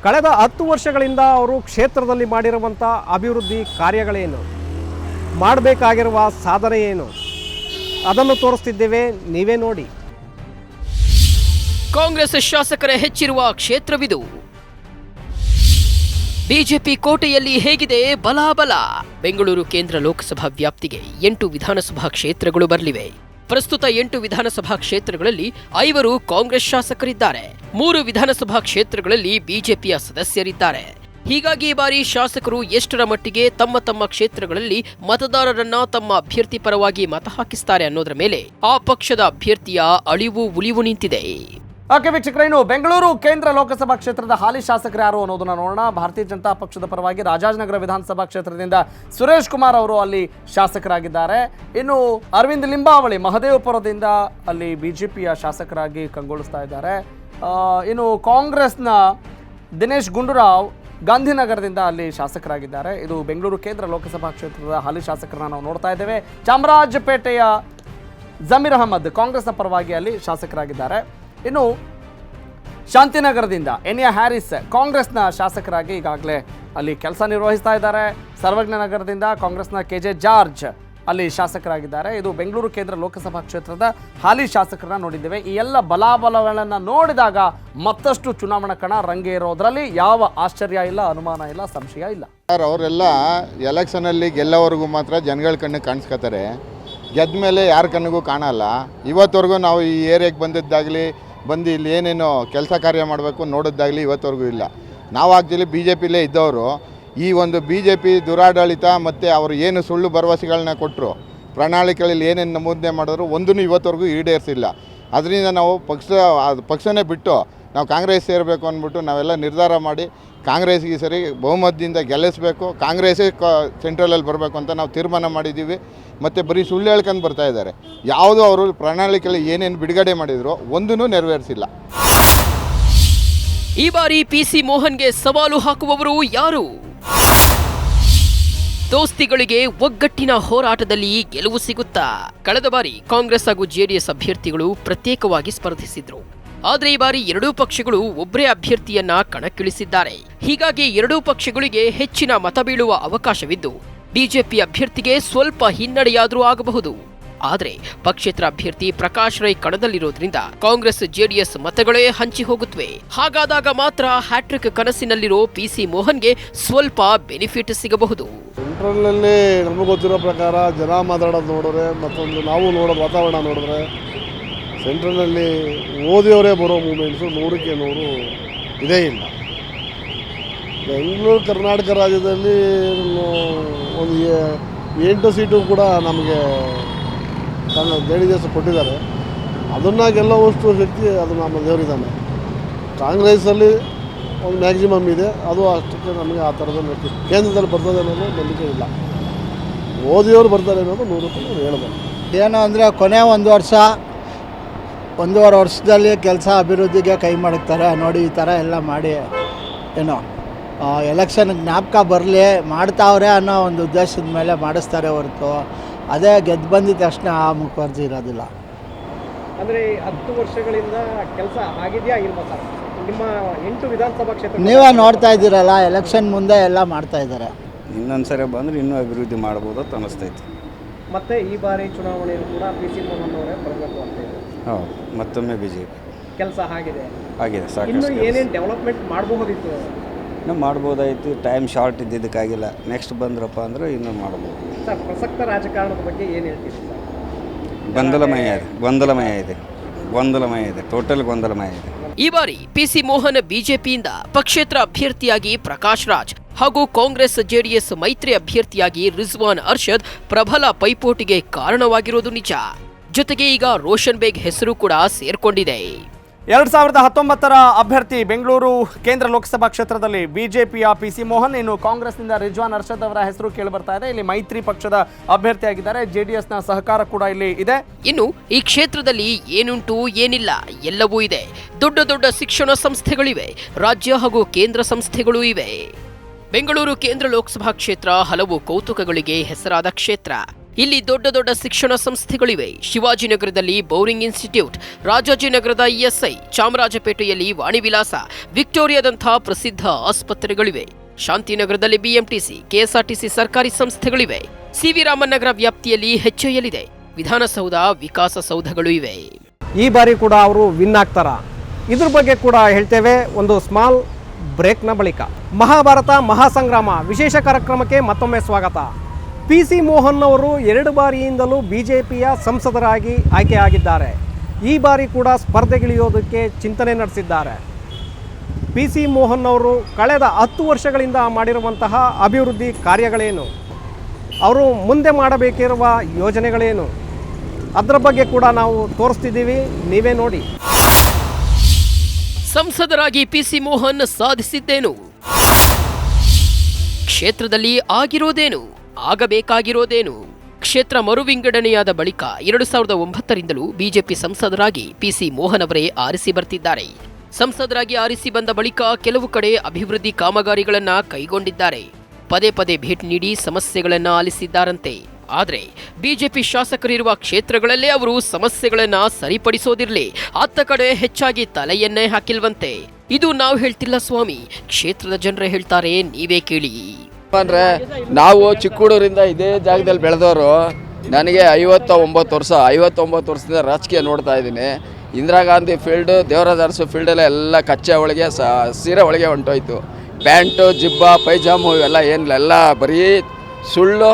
ಕಳೆದ ಹತ್ತು ವರ್ಷಗಳಿಂದ ಅವರು ಕ್ಷೇತ್ರದಲ್ಲಿ ಮಾಡಿರುವಂಥ ಅಭಿವೃದ್ಧಿ ಕಾರ್ಯಗಳೇನು? ಮಾಡಬೇಕಾಗಿರುವ ಸಾಧನೆ ಏನು? ಅದನ್ನು ತೋರಿಸ್ತಿದ್ದೇವೆ. ನೀವೇ ನೋಡಿ. ಕಾಂಗ್ರೆಸ್ ಶಾಸಕರ ಹೆಚ್ಚಿರುವ ಕ್ಷೇತ್ರವಿದು. ಬಿಜೆಪಿ ಕೋಟೆಯಲ್ಲಿ ಹೇಗಿದೆ ಬಲಾಬಲ? ಬೆಂಗಳೂರು ಕೇಂದ್ರ ಲೋಕಸಭಾ ವ್ಯಾಪ್ತಿಗೆ ಎಂಟು ವಿಧಾನಸಭಾ ಕ್ಷೇತ್ರಗಳು ಬರಲಿವೆ. ಪ್ರಸ್ತುತ ಎಂಟು ವಿಧಾನಸಭಾ ಕ್ಷೇತ್ರಗಳಲ್ಲಿ ಐವರು ಕಾಂಗ್ರೆಸ್ ಶಾಸಕರಿದ್ದಾರೆ. ಮೂರು ವಿಧಾನಸಭಾ ಕ್ಷೇತ್ರಗಳಲ್ಲಿ ಬಿಜೆಪಿಯ ಸದಸ್ಯರಿದ್ದಾರೆ. ಹೀಗಾಗಿ ಈ ಬಾರಿ ಶಾಸಕರು ಎಷ್ಟರ ಮಟ್ಟಿಗೆ ತಮ್ಮ ತಮ್ಮ ಕ್ಷೇತ್ರಗಳಲ್ಲಿ ಮತದಾರರನ್ನ ತಮ್ಮ ಅಭ್ಯರ್ಥಿ ಪರವಾಗಿ ಮತ ಹಾಕಿಸ್ತಾರೆ ಅನ್ನೋದರ ಮೇಲೆ ಆ ಪಕ್ಷದ ಅಭ್ಯರ್ಥಿಯ ಅಳಿವು ಉಳಿವು ನಿಂತಿದೆ. ಓಕೆ ವೀಕ್ಷಕರ, ಇನ್ನು ಬೆಂಗಳೂರು ಕೇಂದ್ರ ಲೋಕಸಭಾ ಕ್ಷೇತ್ರದ ಹಾಲಿ ಶಾಸಕರು ಯಾರು ಅನ್ನೋದನ್ನ ನೋಡೋಣ. ಭಾರತೀಯ ಜನತಾ ಪಕ್ಷದ ಪರವಾಗಿ ರಾಜಾಜನಗರ ವಿಧಾನಸಭಾ ಕ್ಷೇತ್ರದಿಂದ ಸುರೇಶ್ ಕುಮಾರ್ ಅವರು ಅಲ್ಲಿ ಶಾಸಕರಾಗಿದ್ದಾರೆ. ಇನ್ನು ಅರವಿಂದ್ ಲಿಂಬಾವಳಿ ಮಹದೇವಪುರದಿಂದ ಅಲ್ಲಿ ಬಿಜೆಪಿಯ ಶಾಸಕರಾಗಿ ಕಂಗೊಳಿಸ್ತಾ ಇದ್ದಾರೆ. ಇನ್ನು ಕಾಂಗ್ರೆಸ್ನ ದಿನೇಶ್ ಗುಂಡೂರಾವ್ ಗಾಂಧಿನಗರದಿಂದ ಅಲ್ಲಿ ಶಾಸಕರಾಗಿದ್ದಾರೆ. ಇದು ಬೆಂಗಳೂರು ಕೇಂದ್ರ ಲೋಕಸಭಾ ಕ್ಷೇತ್ರದ ಹಾಲಿ ಶಾಸಕರನ್ನ ನಾವು ನೋಡ್ತಾ ಇದ್ದೇವೆ. ಚಾಮರಾಜಪೇಟೆಯ ಜಮೀರ್ ಅಹಮದ್ ಕಾಂಗ್ರೆಸ್ನ ಪರವಾಗಿ ಅಲ್ಲಿ ಶಾಸಕರಾಗಿದ್ದಾರೆ. ಇನ್ನು ಶಾಂತಿನಗರದಿಂದ ಎನ್ ಎ ಹ್ಯಾರಿಸ್ ಕಾಂಗ್ರೆಸ್ನ ಶಾಸಕರಾಗಿ ಈಗಾಗಲೇ ಅಲ್ಲಿ ಕೆಲಸ ನಿರ್ವಹಿಸ್ತಾ ಇದ್ದಾರೆ. ಸರ್ವಜ್ಞ ನಗರದಿಂದ ಕಾಂಗ್ರೆಸ್ನ ಕೆ ಜೆ ಜಾರ್ಜ್ ಅಲ್ಲಿ ಶಾಸಕರಾಗಿದ್ದಾರೆ. ಇದು ಬೆಂಗಳೂರು ಕೇಂದ್ರ ಲೋಕಸಭಾ ಕ್ಷೇತ್ರದ ಹಾಲಿ ಶಾಸಕರನ್ನ ನೋಡಿದ್ದೇವೆ. ಈ ಎಲ್ಲ ಬಲಾಬಲಗಳನ್ನು ನೋಡಿದಾಗ ಮತ್ತಷ್ಟು ಚುನಾವಣಾ ಕಣ ರಂಗೇರೋದ್ರಲ್ಲಿ ಯಾವ ಆಶ್ಚರ್ಯ ಇಲ್ಲ, ಅನುಮಾನ ಇಲ್ಲ, ಸಂಶಯ ಇಲ್ಲ. ಸರ್, ಅವರೆಲ್ಲ ಎಲೆಕ್ಷನಲ್ಲಿ ಗೆಲ್ಲೋವರೆಗೂ ಮಾತ್ರ ಜನಗಳ ಕಣ್ಣಿಗೆ ಕಾಣಿಸ್ಕೊತಾರೆ. ಗೆದ್ದ ಮೇಲೆ ಯಾರ ಕಣ್ಣಿಗೂ ಕಾಣಲ್ಲ. ಇವತ್ತವರೆಗೂ ನಾವು ಈ ಏರಿಯಾಗೆ ಬಂದಿದ್ದಾಗಲಿ ಬಂದು ಇಲ್ಲಿ ಏನೇನು ಕೆಲಸ ಕಾರ್ಯ ಮಾಡಬೇಕು ನೋಡೋದಾಗಲಿ ಇವತ್ತವರೆಗೂ ಇಲ್ಲ. ನಾವು ಆ್ಯಕ್ಚುಲಿ ಬಿ ಜೆ ಪಿಲೇ ಇದ್ದವರು, ಈ ಒಂದು ಬಿ ಜೆ ಪಿ ದುರಾಡಳಿತ ಮತ್ತು ಅವರು ಏನು ಸುಳ್ಳು ಭರವಸೆಗಳನ್ನ ಕೊಟ್ಟರು ಪ್ರಣಾಳಿಕೆಗಳಲ್ಲಿ ಏನೇನು ನಮೂದನೆ ಮಾಡಿದ್ರು ಒಂದೂ ಇವತ್ತವರೆಗೂ ಈಡೇರಿಸಿಲ್ಲ. ಅದರಿಂದ ನಾವು ಪಕ್ಷ ಪಕ್ಷನೇ ಬಿಟ್ಟು ನಾವು ಕಾಂಗ್ರೆಸ್ ಸೇರಬೇಕು ಅಂದ್ಬಿಟ್ಟು ನಾವೆಲ್ಲ ನಿರ್ಧಾರ ಮಾಡಿ ಕಾಂಗ್ರೆಸ್ಗೆ ಸರಿ ಬಹುಮತದಿಂದ ಗೆಲ್ಲಿಸಬೇಕು, ಕಾಂಗ್ರೆಸ್ಸೇ ಕ ಸೆಂಟ್ರಲಲ್ಲಿ ಬರಬೇಕು ಅಂತ ನಾವು ತೀರ್ಮಾನ ಮಾಡಿದ್ದೀವಿ. ಮತ್ತು ಬರೀ ಸುಳ್ಳು ಹೇಳ್ಕೊಂಡು ಬರ್ತಾ ಇದ್ದಾರೆ. ಯಾವುದು ಅವರು ಪ್ರಣಾಳಿಕೆಯಲ್ಲಿ ಏನೇನು ಬಿಡುಗಡೆ ಮಾಡಿದ್ರು ಒಂದೂ ನೆರವೇರಿಸಿಲ್ಲ. ಈ ಬಾರಿ ಪಿ ಸಿ ಮೋಹನ್ಗೆ ಸವಾಲು ಹಾಕುವವರು ಯಾರು? ದೋಸ್ತಿಗಳಿಗೆ ಒಗ್ಗಟ್ಟಿನ ಹೋರಾಟದಲ್ಲಿ ಗೆಲುವು ಸಿಗುತ್ತಾ? ಕಳೆದ ಬಾರಿ ಕಾಂಗ್ರೆಸ್ ಹಾಗೂ ಜೆಡಿಎಸ್ ಅಭ್ಯರ್ಥಿಗಳು ಪ್ರತ್ಯೇಕವಾಗಿ ಸ್ಪರ್ಧಿಸಿದ್ರು. ಆದ್ರೆ ಈ ಬಾರಿ ಎರಡೂ ಪಕ್ಷಗಳು ಒಬ್ಬರೇ ಅಭ್ಯರ್ಥಿಯನ್ನ ಕಣಕ್ಕಿಳಿಸಿದ್ದಾರೆ. ಹೀಗಾಗಿ ಎರಡೂ ಪಕ್ಷಗಳಿಗೆ ಹೆಚ್ಚಿನ ಮತ ಬೀಳುವ ಅವಕಾಶವಿದ್ದು, ಬಿಜೆಪಿ ಅಭ್ಯರ್ಥಿಗೆ ಸ್ವಲ್ಪ ಹಿನ್ನಡೆಯಾದರೂ ಆಗಬಹುದು. ಆದರೆ ಪಕ್ಷೇತರ ಅಭ್ಯರ್ಥಿ ಪ್ರಕಾಶ್ ರೈ ಕಣದಲ್ಲಿರೋದ್ರಿಂದ ಕಾಂಗ್ರೆಸ್, ಜೆಡಿಎಸ್ ಮತಗಳೇ ಹಂಚಿ ಹೋಗುತ್ತವೆ ಹಾಗಾದಾಗ ಮಾತ್ರ ಹ್ಯಾಟ್ರಿಕ್ ಕನಸಿನಲ್ಲಿರೋ ಪಿ ಸಿ ಮೋಹನ್ಗೆ ಸ್ವಲ್ಪ ಬೆನಿಫಿಟ್ ಸಿಗಬಹುದು. ಸೆಂಟ್ರಲ್ನಲ್ಲಿ ನಮಗೆ ಗೊತ್ತಿರೋ ಪ್ರಕಾರ ಜನ ಮಾತಾಡೋದು ನೋಡಿದ್ರೆ ಮತ್ತೊಂದು ನಾವು ನೋಡೋದು ವಾತಾವರಣ ನೋಡಿದ್ರೆ ಸೆಂಟ್ರಲ್ನಲ್ಲಿ ಓದಿಯವರೇ ಬರೋ ಮೂಮೆಂಟ್ಸು ನೂರಕ್ಕೆ ನೂರು ಇದೇ ಇಲ್ಲ. ಬೆಂಗಳೂರು, ಕರ್ನಾಟಕ ರಾಜ್ಯದಲ್ಲಿ ಒಂದು ಎಂಟು ಸೀಟು ಕೂಡ ನಮಗೆ ತನ್ನ ಡಿ ಎಸ್ ಕೊಟ್ಟಿದ್ದಾರೆ. ಅದನ್ನು ಗೆಲ್ಲುವಷ್ಟು ಶಕ್ತಿ ಅದು ನಮ್ಮ ದೇವರಿದ್ದಾನೆ. ಕಾಂಗ್ರೆಸ್ಸಲ್ಲಿ ಒಂದು ಮ್ಯಾಕ್ಸಿಮಮ್ ಇದೆ. ಅದು ಅಷ್ಟಕ್ಕೆ ನಮಗೆ ಆ ಥರದ ಕೇಂದ್ರದಲ್ಲಿ ಬರ್ತದೆ ಅನ್ನೋದು ನಂಬಿಕೆ ಇಲ್ಲ. ಓದಿಯವರು ಬರ್ತಾರೆ ಅನ್ನೋದು ನೂರು ಹೇಳ್ಬೋದು. ಏನು ಅಂದರೆ ಕೊನೆ ಒಂದು ವರ್ಷ ಒಂದೂವರೆ ವರ್ಷದಲ್ಲಿ ಕೆಲಸ ಅಭಿವೃದ್ಧಿಗೆ ಕೈ ಮಾಡುತ್ತಾರೆ ನೋಡಿ ಈ ಥರ ಎಲ್ಲ ಮಾಡಿ ಏನೋ ಎಲೆಕ್ಷನ್ ಜ್ಞಾಪಕ ಬರಲಿ ಮಾಡ್ತಾವ್ರೆ ಅನ್ನೋ ಒಂದು ಉದ್ದೇಶದ ಮೇಲೆ ಮಾಡಿಸ್ತಾರೆ ಹೊರತು. ಅದೇ ಗೆದ್ದು ಬಂದಿದ್ದ ತಕ್ಷಣ ಆ ಮುಖರ್ಜಿ ಇರೋದಿಲ್ಲ. ಅಂದರೆ ಹತ್ತು ವರ್ಷಗಳಿಂದ ಕೆಲಸ ಆಗಿದೆಯಾ ಇಲ್ವಾ ಸರ್? ನಿಮ್ಮ ಎಂಟು ವಿಧಾನಸಭಾ ಕ್ಷೇತ್ರ ನೀವೇ ನೋಡ್ತಾ ಇದ್ದೀರಲ್ಲ ಎಲೆಕ್ಷನ್ ಮುಂದೆ ಎಲ್ಲ ಮಾಡ್ತಾ ಇದ್ದಾರೆ. ಇನ್ನೊಂದು ಸರಿ ಬಂದರೆ ಇನ್ನೂ ಅಭಿವೃದ್ಧಿ ಮಾಡ್ಬೋದು ಅಂತ ಅನಿಸ್ತೈತಿ ಮತ್ತೆ ಈ ಬಾರಿ ಚುನಾವಣೆಯಲ್ಲಿ ಕೂಡ ಪಿ ಸಿ ಮೋಹನ್ ಅವರೇ ಬರಬೇಕು ಅಂತ ಇದೆ. ಹೌದು ಮತ್ತೊಮ್ಮೆ ಬಿ ಜೆ ಪಿ ಕೆಲಸ ಆಗಿದೆ. ಆಗಿದೆ ಇನ್ನು ಸಾಕಷ್ಟು ಏನೇನು ಡೆವಲಪ್ಮೆಂಟ್ ಮಾಡಬಹುದಿತ್ತು ಇನ್ನೂ ಮಾಡ್ಬೋದಾಯಿತು ಟೈಮ್ ಶಾರ್ಟ್ ಇದ್ದಿದ್ದಕ್ಕಾಗಿಲ್ಲ. ನೆಕ್ಸ್ಟ್ ಬಂದ್ರಪ್ಪ ಅಂದ್ರೆ ಇನ್ನೂ ಮಾಡ್ಬೋದು. ಸರ್ ಪ್ರಸಕ್ತ ರಾಜಕಾರಣದ ಬಗ್ಗೆ ಏನು ಹೇಳ್ತೀರಿ ಸರ್? ಗೊಂದಲಮಯ ಇದೆ ಗೊಂದಲಮಯ ಇದೆ ಗೊಂದಲಮಯ ಇದೆ ಟೋಟಲ್ ಗೊಂದಲಮಯ ಇದೆ. ಈ ಬಾರಿ ಪಿಸಿ ಮೋಹನ್ ಬಿಜೆಪಿಯಿಂದ ಪಕ್ಷೇತರ ಅಭ್ಯರ್ಥಿಯಾಗಿ ಪ್ರಕಾಶ್ ರಾಜ್ ಹಾಗೂ ಕಾಂಗ್ರೆಸ್ ಜೆಡಿಎಸ್ ಮೈತ್ರಿ ಅಭ್ಯರ್ಥಿಯಾಗಿ ರಿಜ್ವಾನ್ ಅರ್ಷದ್ ಪ್ರಬಲ ಪೈಪೋಟಿಗೆ ಕಾರಣವಾಗಿರೋದು ನಿಜ. ಜೊತೆಗೆ ಈಗ ರೋಷನ್ ಬೇಗ್ ಹೆಸರು ಕೂಡ ಸೇರ್ಕೊಂಡಿದೆ. ಎರಡು ಸಾವಿರದ ಹತ್ತೊಂಬತ್ತರ ಅಭ್ಯರ್ಥಿ ಬೆಂಗಳೂರು ಕೇಂದ್ರ ಲೋಕಸಭಾ ಕ್ಷೇತ್ರದಲ್ಲಿ ಬಿಜೆಪಿಯ ಪಿ ಸಿ ಮೋಹನ್ ಇನ್ನು ಕಾಂಗ್ರೆಸ್ನಿಂದ ರಿಜ್ವಾನ್ ಅರ್ಷದ್ ಅವರ ಹೆಸರು ಕೇಳಿಬರ್ತಾ ಇದೆ. ಇಲ್ಲಿ ಮೈತ್ರಿ ಪಕ್ಷದ ಅಭ್ಯರ್ಥಿಯಾಗಿದ್ದಾರೆ. ಜೆಡಿಎಸ್ನ ಸಹಕಾರ ಕೂಡ ಇಲ್ಲಿ ಇದೆ. ಇನ್ನು ಈ ಕ್ಷೇತ್ರದಲ್ಲಿ ಏನುಂಟು ಏನಿಲ್ಲ ಎಲ್ಲವೂ ಇದೆ. ದೊಡ್ಡ ದೊಡ್ಡ ಶಿಕ್ಷಣ ಸಂಸ್ಥೆಗಳಿವೆ. ರಾಜ್ಯ ಹಾಗೂ ಕೇಂದ್ರ ಸಂಸ್ಥೆಗಳೂ ಇವೆ. ಬೆಂಗಳೂರು ಕೇಂದ್ರ ಲೋಕಸಭಾ ಕ್ಷೇತ್ರ ಹಲವು ಕೌತುಕಗಳಿಗೆ ಹೆಸರಾದ ಕ್ಷೇತ್ರ. ಇಲ್ಲಿ ದೊಡ್ಡ ದೊಡ್ಡ ಶಿಕ್ಷಣ ಸಂಸ್ಥೆಗಳಿವೆ. ಶಿವಾಜಿನಗರದಲ್ಲಿ ಬೌರಿಂಗ್ ಇನ್ಸ್ಟಿಟ್ಯೂಟ್, ರಾಜಾಜಿನಗರದ ಇಎಸ್ಐ, ಚಾಮರಾಜಪೇಟೆಯಲ್ಲಿ ವಾಣಿವಿಲಾಸ, ವಿಕ್ಟೋರಿಯಾದಂತಹ ಪ್ರಸಿದ್ಧ ಆಸ್ಪತ್ರೆಗಳಿವೆ. ಶಾಂತಿನಗರದಲ್ಲಿ ಬಿಎಂಟಿಸಿ, ಕೆಎಸ್ಆರ್ಟಿಸಿ ಸರ್ಕಾರಿ ಸಂಸ್ಥೆಗಳಿವೆ. ಸಿವಿ ರಾಮನಗರ ನಗರ ವ್ಯಾಪ್ತಿಯಲ್ಲಿ ಎಚ್ಎಎಲ್ ಇದೆ ವಿಧಾನಸೌಧ ವಿಕಾಸಸೌಧಗಳು ಇವೆ. ಈ ಬಾರಿ ಕೂಡ ಅವರು ವಿನ್ ಆಗ್ತಾರ? ಇದ್ರ ಬಗ್ಗೆ ಕೂಡ ಹೇಳ್ತೇವೆ ಒಂದು ಸ್ಮಾಲ್ ಬ್ರೇಕ್ನ ಬಳಿಕ. ಮಹಾಭಾರತ, ಮಹಾಸಂಗ್ರಾಮ ವಿಶೇಷ ಕಾರ್ಯಕ್ರಮಕ್ಕೆ ಮತ್ತೊಮ್ಮೆ ಸ್ವಾಗತ. ಪಿ ಸಿ ಮೋಹನ್ ಅವರು ಎರಡು ಬಾರಿಯಿಂದಲೂ ಬಿ ಜೆ ಪಿಯ ಸಂಸದರಾಗಿ ಆಯ್ಕೆಯಾಗಿದ್ದಾರೆ. ಈ ಬಾರಿ ಕೂಡ ಸ್ಪರ್ಧೆಗಿಳಿಯೋದಕ್ಕೆ ಚಿಂತನೆ ನಡೆಸಿದ್ದಾರೆ. ಪಿ ಸಿ ಮೋಹನ್ ಅವರು ಕಳೆದ ಹತ್ತು ವರ್ಷಗಳಿಂದ ಮಾಡಿರುವಂತಹ ಅಭಿವೃದ್ಧಿ ಕಾರ್ಯಗಳೇನು? ಅವರು ಮುಂದೆ ಮಾಡಬೇಕಿರುವ ಯೋಜನೆಗಳೇನು? ಅದರ ಬಗ್ಗೆ ಕೂಡ ನಾವು ತೋರಿಸ್ತಿದ್ದೀವಿ. ನೀವೇ ನೋಡಿ. ಸಂಸದರಾಗಿ ಪಿ ಸಿ ಮೋಹನ್ ಸಾಧಿಸಿದ್ದೇನು? ಕ್ಷೇತ್ರದಲ್ಲಿ ಆಗಿರೋದೇನು? ಆಗಬೇಕಾಗಿರೋದೇನು? ಕ್ಷೇತ್ರ ಮರುವಿಂಗಡಣೆಯಾದ ಬಳಿಕ ಎರಡು ಸಾವಿರದ ಒಂಬತ್ತರಿಂದಲೂ ಬಿಜೆಪಿ ಸಂಸದರಾಗಿ ಪಿಸಿ ಮೋಹನ್ ಅವರೇ ಆರಿಸಿ ಬರ್ತಿದ್ದಾರೆ. ಸಂಸದರಾಗಿ ಆರಿಸಿ ಬಂದ ಬಳಿಕ ಕೆಲವು ಕಡೆ ಅಭಿವೃದ್ಧಿ ಕಾಮಗಾರಿಗಳನ್ನ ಕೈಗೊಂಡಿದ್ದಾರೆ. ಪದೇ ಪದೇ ಭೇಟಿ ನೀಡಿ ಸಮಸ್ಯೆಗಳನ್ನ ಆಲಿಸಿದ್ದಾರಂತೆ. ಆದರೆ ಬಿಜೆಪಿ ಶಾಸಕರಿರುವ ಕ್ಷೇತ್ರಗಳಲ್ಲೇ ಅವರು ಸಮಸ್ಯೆಗಳನ್ನ ಸರಿಪಡಿಸೋದಿರಲಿ ಅತ್ತ ಕಡೆ ಹೆಚ್ಚಾಗಿ ತಲೆಯನ್ನೇ ಹಾಕಿಲ್ವಂತೆ. ಇದು ನಾವು ಹೇಳ್ತಿಲ್ಲ ಸ್ವಾಮಿ. ಕ್ಷೇತ್ರದ ಜನರೇ ಹೇಳ್ತಾರೆ, ನೀವೇ ಕೇಳಿ. ಅಂದರೆ, ನಾವು ಚಿಕ್ಕೂಡೂರಿಂದ ಇದೇ ಜಾಗದಲ್ಲಿ ಬೆಳೆದವರು, ನನಗೆ ಐವತ್ತ ಒಂಬತ್ತು ವರ್ಷ, ಐವತ್ತೊಂಬತ್ತು ವರ್ಷದಿಂದ ರಾಜಕೀಯ ನೋಡ್ತಾ ಇದ್ದೀನಿ. ಇಂದಿರಾ ಗಾಂಧಿ ಫೀಲ್ಡ್ ದೇವರಾಜ ಅರಸು ಫೀಲ್ಡೆಲ್ಲ ಎಲ್ಲ ಕಚ್ಚೆ ಒಳಗೆ ಸೀರೆ ಒಳಗೆ ಹೊಂಟೋಯ್ತು. ಪ್ಯಾಂಟು ಜಿಬ್ಬ, ಪೈಜಾಮು ಇವೆಲ್ಲ ಏನಿಲ್ಲ, ಎಲ್ಲ ಬರೀ ಸುಳ್ಳು,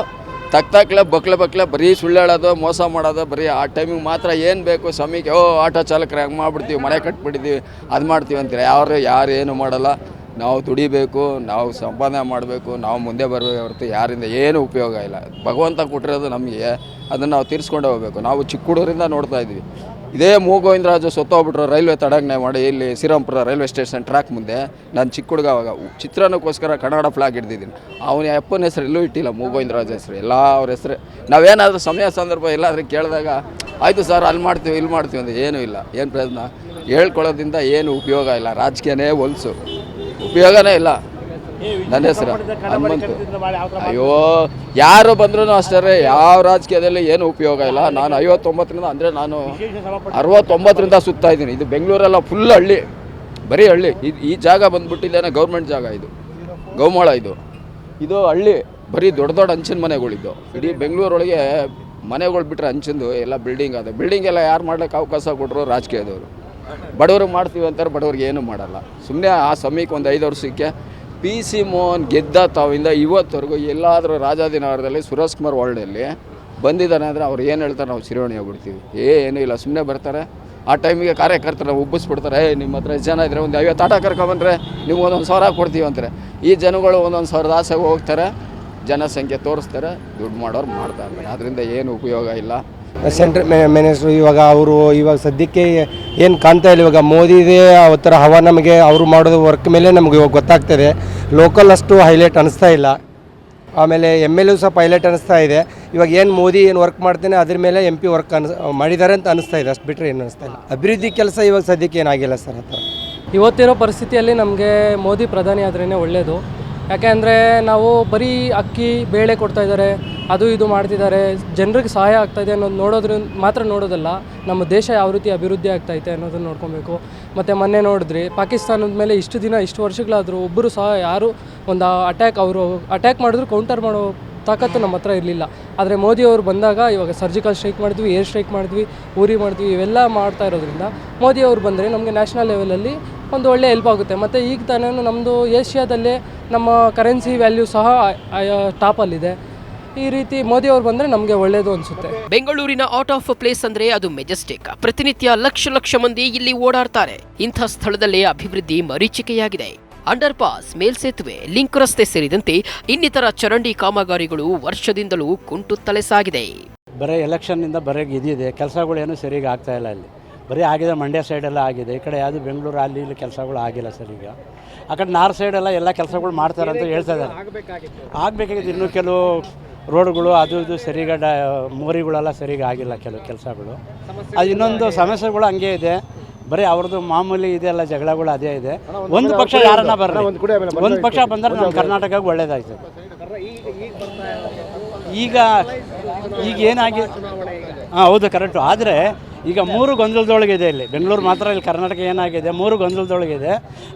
ತಕ್ ತಕ್ಲೆ ಬಕ್ಲೆ ಬಕ್ಲೆ ಬರೀ ಸುಳ್ಳು ಹೇಳೋದು, ಮೋಸ ಮಾಡೋದು, ಬರೀ ಆ ಟೈಮಿಗೆ ಮಾತ್ರ ಏನು ಬೇಕು ಸಮಯಕ್ಕೆ, ಓ, ಆಟೋ ಚಾಲಕರು ಹಂಗೆ ಮಾಡ್ಬಿಡ್ತೀವಿ, ಮನೆ ಕಟ್ಬಿಡ್ತೀವಿ ಅದು ಮಾಡ್ತೀವಿ ಅಂತೀರ? ಯಾರು ಯಾರು ಏನು ಮಾಡಲ್ಲ. ನಾವು ದುಡಿಬೇಕು, ನಾವು ಸಂಪಾದನೆ ಮಾಡಬೇಕು, ನಾವು ಮುಂದೆ ಬರಬೇಕು ಹೊರತು ಯಾರಿಂದ ಏನು ಉಪಯೋಗ ಇಲ್ಲ. ಭಗವಂತ ಕೊಟ್ಟಿರೋದು ನಮಗೆ, ಅದನ್ನು ನಾವು ತೀರಿಸ್ಕೊಂಡು ಹೋಗಬೇಕು. ನಾವು ಚಿಕ್ಕ ಹುಡುಗರಿಂದ ನೋಡ್ತಾ ಇದ್ವಿ. ಇದೇ ಮೂಗೋವಿಂದರಾಜು ಸೊತ್ತೋಗ್ಬಿಟ್ರು ರೈಲ್ವೆ ತಡಗ್ನೆ ಮಾಡಿ ಇಲ್ಲಿ ಶ್ರೀರಾಮ್ಪುರ ರೈಲ್ವೆ ಸ್ಟೇಷನ್ ಟ್ರ್ಯಾಕ್ ಮುಂದೆ. ನಾನು ಚಿಕ್ಕ ಹುಡುಗ ಅವಾಗ ಚಿತ್ರಾನ್ನಕ್ಕೋಸ್ಕರ ಕನ್ನಡ ಫ್ಲಾಗ್ ಹಿಡ್ದಿದ್ದೀನಿ. ಅವನ ಅಪ್ಪನ ಹೆಸರು ಎಲ್ಲೂ ಇಟ್ಟಿಲ್ಲ ಮೂಗೋವಿಂದರಾಜ್ ಹೆಸರು. ಎಲ್ಲ ಅವ್ರ ಹೆಸರು. ನಾವೇನಾದರೂ ಸಮಯ ಸಂದರ್ಭ ಎಲ್ಲಾದರೂ ಕೇಳಿದಾಗ, ಆಯಿತು ಸರ್, ಅಲ್ಲಿ ಮಾಡ್ತೀವಿ, ಇಲ್ಲಿ ಮಾಡ್ತೀವಿ ಅಂತ ಏನೂ ಇಲ್ಲ, ಏನು ಪ್ರಯೋಜನ ಹೇಳ್ಕೊಳ್ಳೋದ್ರಿಂದ ಏನು ಉಪಯೋಗ ಇಲ್ಲ. ರಾಜಕೀಯನೇ ಹೊಲ್ಸು ಉಪಯೋಗನೇ ಇಲ್ಲ. ನನ್ನ ಹೆಸರು ಹನುಮಂತು. ಅಯ್ಯೋ ಯಾರು ಬಂದ್ರೂ ಅಷ್ಟೇ ಯಾವ ರಾಜಕೀಯದಲ್ಲಿ ಏನು ಉಪಯೋಗ ಇಲ್ಲ. ನಾನು ಐವತ್ತೊಂಬತ್ತರಿಂದ ಅಂದರೆ ನಾನು ಅರವತ್ತೊಂಬತ್ತರಿಂದ ಸುತ್ತಾ ಇದ್ದೀನಿ. ಇದು ಬೆಂಗಳೂರೆಲ್ಲ ಫುಲ್ ಹಳ್ಳಿ. ಬರೀ ಹಳ್ಳಿ. ಇದು ಈ ಜಾಗ ಬಂದ್ಬಿಟ್ಟಿದ್ದೇನೆ ಗೌರ್ಮೆಂಟ್ ಜಾಗ ಇದು. ಗೌಮಾಳ ಇದು. ಇದು ಹಳ್ಳಿ. ಬರೀ ದೊಡ್ಡ ದೊಡ್ಡ ಹಂಚಿನ ಮನೆಗಳಿದ್ದು. ಇಡೀ ಬೆಂಗಳೂರೊಳಗೆ ಮನೆಗಳು ಬಿಟ್ಟರೆ ಹಂಚಿಂದು ಎಲ್ಲ ಬಿಲ್ಡಿಂಗ್ ಅದು ಬಿಲ್ಡಿಂಗ್ ಎಲ್ಲ ಯಾರು ಮಾಡ್ಲಿಕ್ಕೆ ಅವಕಾಶ ಕೊಟ್ಟರು ರಾಜಕೀಯದವರು. ಬಡವ್ರಿಗೆ ಮಾಡ್ತೀವಿ ಅಂತಾರೆ, ಬಡವ್ರಿಗೆ ಏನೂ ಮಾಡಲ್ಲ. ಸುಮ್ಮನೆ ಆ ಸಮಯಕ್ಕೆ ಒಂದು ಐದು ವರ್ಷಕ್ಕೆ ಪಿ ಸಿ ಮೋಹನ್ ಗೆದ್ದ ತಾವಿಂದ ಇವತ್ತವರೆಗೂ ಎಲ್ಲಾದರೂ ರಾಜಾದಿನಗರದಲ್ಲಿ ಸುರೇಶ್ ಕುಮಾರ್ ವರ್ಲ್ಡಲ್ಲಿ ಬಂದಿದ್ದಾನೆ ಅಂದರೆ ಅವ್ರು ಏನು ಹೇಳ್ತಾರೆ ನಾವು ಚಿರೋಣಿ ಏ, ಏನೂ ಇಲ್ಲ ಸುಮ್ಮನೆ ಬರ್ತಾರೆ. ಆ ಟೈಮಿಗೆ ಕಾರ್ಯಕರ್ತರನ್ನ ಉಬ್ಬಿಸ್ಬಿಡ್ತಾರೆ. ಏ, ನಿಮ್ಮ ಹತ್ರ ಜನ ಇದ್ದರೆ ಒಂದು ಐವತ್ತು ಆಟ ಕರ್ಕೊಂಬಂದ್ರೆ ನೀವು ಒಂದೊಂದು ಸಾವಿರ ಕೊಡ್ತೀವಿ ಅಂತಾರೆ. ಈ ಜನಗಳು ಒಂದೊಂದು ಸಾವಿರದ ಆಸೆಗೆ ಹೋಗ್ತಾರೆ, ಜನಸಂಖ್ಯೆ ತೋರಿಸ್ತಾರೆ, ದುಡ್ಡು ಮಾಡೋರು ಮಾಡ್ತಾ ಇರ್ತಾರೆ ಅದರಿಂದ ಏನು ಉಪಯೋಗ ಇಲ್ಲ. ಸೆಂಟ್ರಲ್ ಮಿನಿಸ್ಟ್ರು ಇವಾಗ ಅವರು ಇವಾಗ ಸದ್ಯಕ್ಕೆ ಏನು ಕಾಣ್ತಾ ಇಲ್ಲ. ಇವಾಗ ಮೋದಿದೇ ಥರ ಹವ ನಮಗೆ, ಅವರು ಮಾಡೋದು ವರ್ಕ್ ಮೇಲೆ ನಮಗೆ ಇವಾಗ ಗೊತ್ತಾಗ್ತದೆ. ಲೋಕಲ್ ಅಷ್ಟು ಹೈಲೈಟ್ ಅನಿಸ್ತಾ ಇಲ್ಲ. ಆಮೇಲೆ ಎಂ ಎಲ್ ಎ ಸಹ ಪೈಲಟ್ ಅನ್ನಿಸ್ತಾ ಇದೆ. ಇವಾಗ ಏನು ಮೋದಿ ಏನು ವರ್ಕ್ ಮಾಡ್ತಾನೆ, ಅದ್ರ ಮೇಲೆ ಎಂ ಪಿ ವರ್ಕ್ ಅನ್ಸ್ ಮಾಡಿದ್ದಾರೆ ಅಂತ ಅನಿಸ್ತಾ ಇದೆ. ಅಷ್ಟು ಬಿಟ್ಟರೆ ಏನು ಅನಿಸ್ತಾ ಇಲ್ಲ. ಅಭಿವೃದ್ಧಿ ಕೆಲಸ ಇವಾಗ ಸದ್ಯಕ್ಕೆ ಏನಾಗಿಲ್ಲ ಸರ್ ಹತ್ರ. ಇವತ್ತಿರೋ ಪರಿಸ್ಥಿತಿಯಲ್ಲಿ ನಮಗೆ ಮೋದಿ ಪ್ರಧಾನಿ ಆದ್ರೇ ಒಳ್ಳೆಯದು ಯಾಕೆ ಅಂದರೆ ನಾವು ಬರೀ ಅಕ್ಕಿ, ಬೇಳೆ ಕೊಡ್ತಾ ಇದ್ದಾರೆ, ಅದು ಇದು ಮಾಡ್ತಿದ್ದಾರೆ. ಜನರಿಗೆ ಸಹಾಯ ಆಗ್ತಾಯಿದೆ ಅನ್ನೋದು ನೋಡೋದ್ರ, ಮಾತ್ರ ನೋಡೋದಲ್ಲ, ನಮ್ಮ ದೇಶ ಯಾವ ರೀತಿ ಅಭಿವೃದ್ಧಿ ಆಗ್ತೈತೆ ಅನ್ನೋದನ್ನು ನೋಡ್ಕೊಬೇಕು. ಮತ್ತು ಮೊನ್ನೆ ನೋಡಿದ್ರಿ, ಪಾಕಿಸ್ತಾನದ ಮೇಲೆ ಇಷ್ಟು ದಿನ, ಇಷ್ಟು ವರ್ಷಗಳಾದರೂ ಒಬ್ಬರು ಸಹ ಯಾರು ಒಂದು ಅಟ್ಯಾಕ್ ಅವರು ಅಟ್ಯಾಕ್ ಮಾಡಿದ್ರು ಕೌಂಟರ್ ಮಾಡೋ ತಾಕತ್ತು ನಮ್ಮ ಹತ್ರ ಇರಲಿಲ್ಲ. ಆದರೆ ಮೋದಿ ಅವರು ಬಂದಾಗ ಇವಾಗ ಸರ್ಜಿಕಲ್ ಸ್ಟ್ರೈಕ್ ಮಾಡಿದ್ವಿ ಏರ್ ಸ್ಟ್ರೈಕ್ ಮಾಡಿದ್ವಿ, ಊರಿ ಮಾಡಿದ್ವಿ, ಇವೆಲ್ಲ ಮಾಡ್ತಾ ಇರೋದ್ರಿಂದ ಮೋದಿ ಅವರು ಬಂದರೆ ನಮಗೆ ನ್ಯಾಷನಲ್ ಲೆವೆಲಲ್ಲಿ ಒಂದು ಒಳ್ಳೆ ಹೆಲ್ಪ್ ಆಗುತ್ತೆ. ಮತ್ತು ಈಗ ತಾನೇ ನಮ್ಮದು ಏಷ್ಯಾದಲ್ಲೇ ನಮ್ಮ ಕರೆನ್ಸಿ ವ್ಯಾಲ್ಯೂ ಸಹ ಟಾಪಲ್ಲಿದೆ ಈ ರೀತಿ ಮೋದಿ ಅವರು ಬಂದರೆ ನಮಗೆ ಒಳ್ಳೆಯದು ಅನಿಸುತ್ತೆ. ಬೆಂಗಳೂರಿನ ಔಟ್ ಆಫ್ ಪ್ಲೇಸ್ ಅಂದ್ರೆ ಅದು ಮೆಜೆಸ್ಟಿಕ್ ಪ್ರತಿನಿತ್ಯ ಲಕ್ಷ ಲಕ್ಷ ಮಂದಿ ಇಲ್ಲಿ ಓಡಾಡ್ತಾರೆ. ಇಂಥ ಸ್ಥಳದಲ್ಲೇ ಅಭಿವೃದ್ಧಿ ಮರೀಚಿಕೆಯಾಗಿದೆ. ಅಂಡರ್ ಪಾಸ್ ಮೇಲ್ಸೇತುವೆ ಲಿಂಕ್ ರಸ್ತೆ ಸೇರಿದಂತೆ ಇನ್ನಿತರ ಚರಂಡಿ ಕಾಮಗಾರಿಗಳು ವರ್ಷದಿಂದಲೂ ಕುಂಟುತ್ತಲೇ ಸಾಗಿದೆ ಬರೀ ಎಲೆಕ್ಷನ್ನಿಂದ ಬರೀ ಇದಿದೆ ಕೆಲಸಗಳು ಏನೂ ಸರಿಯಾಗಿ ಆಗ್ತಾ ಇಲ್ಲ ಇಲ್ಲಿ. ಬರೀ ಆಗಿದೆ ಮಂಡ್ಯ ಸೈಡೆಲ್ಲ ಆಗಿದೆ. ಈ ಕಡೆ ಯಾವುದು ಬೆಂಗಳೂರು ಅಲ್ಲಿ ಇಲ್ಲಿ ಕೆಲಸಗಳು ಆಗಿಲ್ಲ ಸರ್ ಈಗ. ಆ ಕಡೆ ನಾರ್ತ್ ಸೈಡೆಲ್ಲ ಎಲ್ಲ ಕೆಲಸಗಳು ಮಾಡ್ತಾರೆ ಅಂತ ಹೇಳ್ತಾ ಇದ್ದಾರೆ. ಆಗಬೇಕಾಗಿದೆ ಇನ್ನೂ ಕೆಲವು ರೋಡ್ಗಳು ಅದು ಇದು ಸರಿಗಡ ಡ ಮೋರಿಗಳೆಲ್ಲ ಸರಿಗೆ ಆಗಿಲ್ಲ ಕೆಲವು ಕೆಲಸಗಳು. ಅದು ಇನ್ನೊಂದು ಸಮಸ್ಯೆಗಳು ಹಂಗೆ ಇದೆ. ಬರೀ ಅವ್ರದ್ದು ಮಾಮೂಲಿ ಇದೆಲ್ಲ ಜಗಳಗಳು ಅದೇ ಇದೆ. ಒಂದು ಪಕ್ಷ ಯಾರನ್ನ ಬರ ಒಂದು ಪಕ್ಷ ಬಂದರೆ ನಮ್ಮ ಕರ್ನಾಟಕಕ್ಕೆ ಒಳ್ಳೇದಾಯ್ತು. ಈಗ ಈಗ ಏನಾಗಿ ಹಾಂ ಹೌದು ಕರೆಕ್ಟು ಆದರೆ ಈಗ ಮೂರು ಗೊಂದಲದೊಳಗಿದೆ ಇಲ್ಲಿ. ಬೆಂಗಳೂರು ಮಾತ್ರ ಇಲ್ಲಿ ಕರ್ನಾಟಕ ಏನಾಗಿದೆ? ಮೂರು ಗೊಂದಲದೊಳಗಿದೆ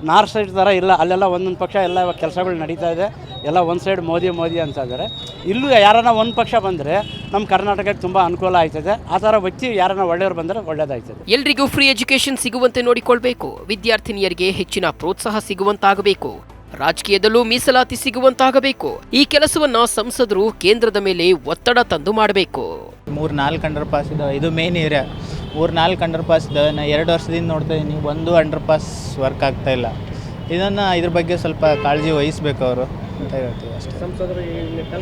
ನಾರ್ತ್ ಸೈಡ್ ಥರ ಇಲ್ಲ. ಅಲ್ಲೆಲ್ಲ ಒಂದೊಂದು ಪಕ್ಷ ಎಲ್ಲ ಕೆಲಸಗಳು ನಡೀತಾ ಇದೆ. ಎಲ್ಲ ಒಂದು ಸೈಡ್ ಮೋದಿ ಮೋದಿ ಅಂತ ಇದ್ದಾರೆ ಇಲ್ಲೂ ಯಾರನ್ನ ಒಂದು ಪಕ್ಷ ಬಂದರೆ ನಮ್ಮ ಕರ್ನಾಟಕಕ್ಕೆ ತುಂಬ ಅನುಕೂಲ ಆಯ್ತದೆ ಆ ಥರ ವ್ಯಕ್ತಿ ಯಾರನ್ನ ಒಳ್ಳೆಯವ್ರು ಬಂದರೆ ಒಳ್ಳೇದಾಯ್ತದೆ ಎಲ್ರಿಗೂ ಫ್ರೀ ಎಜುಕೇಶನ್ ಸಿಗುವಂತೆ ನೋಡಿಕೊಳ್ಬೇಕು. ವಿದ್ಯಾರ್ಥಿನಿಯರಿಗೆ ಹೆಚ್ಚಿನ ಪ್ರೋತ್ಸಾಹ ಸಿಗುವಂತಾಗಬೇಕು. ರಾಜಕೀಯದಲ್ಲೂ ಮೀಸಲಾತಿ ಸಿಗುವಂತಾಗಬೇಕು. ಈ ಕೆಲಸವನ್ನ ಸಂಸದರು ಕೇಂದ್ರದ ಮೇಲೆ ಒತ್ತಡ ತಂದು ಮಾಡಬೇಕು. ಮೂರು ನಾಲ್ಕು ಅಂಡರ್ ಪಾಸ್ ಇದಾವೆ. ಇದು ಮೇನ್ ಏರಿಯಾ ಮೂರು ನಾಲ್ಕು ಅಂಡರ್ ಪಾಸ್ ಇದ್ದಾವೆ ನಾ ಎರಡು ವರ್ಷದಿಂದ ನೋಡ್ತಾ ಇದ್ದೀನಿ ಒಂದು ಅಂಡರ್ ಪಾಸ್ ವರ್ಕ್ ಆಗ್ತಾ ಇಲ್ಲ. ಇದನ್ನು ಇದ್ರ ಬಗ್ಗೆ ಸ್ವಲ್ಪ ಕಾಳಜಿ ವಹಿಸ್ಬೇಕು ಅವರು ಅಂತ ಹೇಳ್ತೀವಿ ಅಷ್ಟೇ.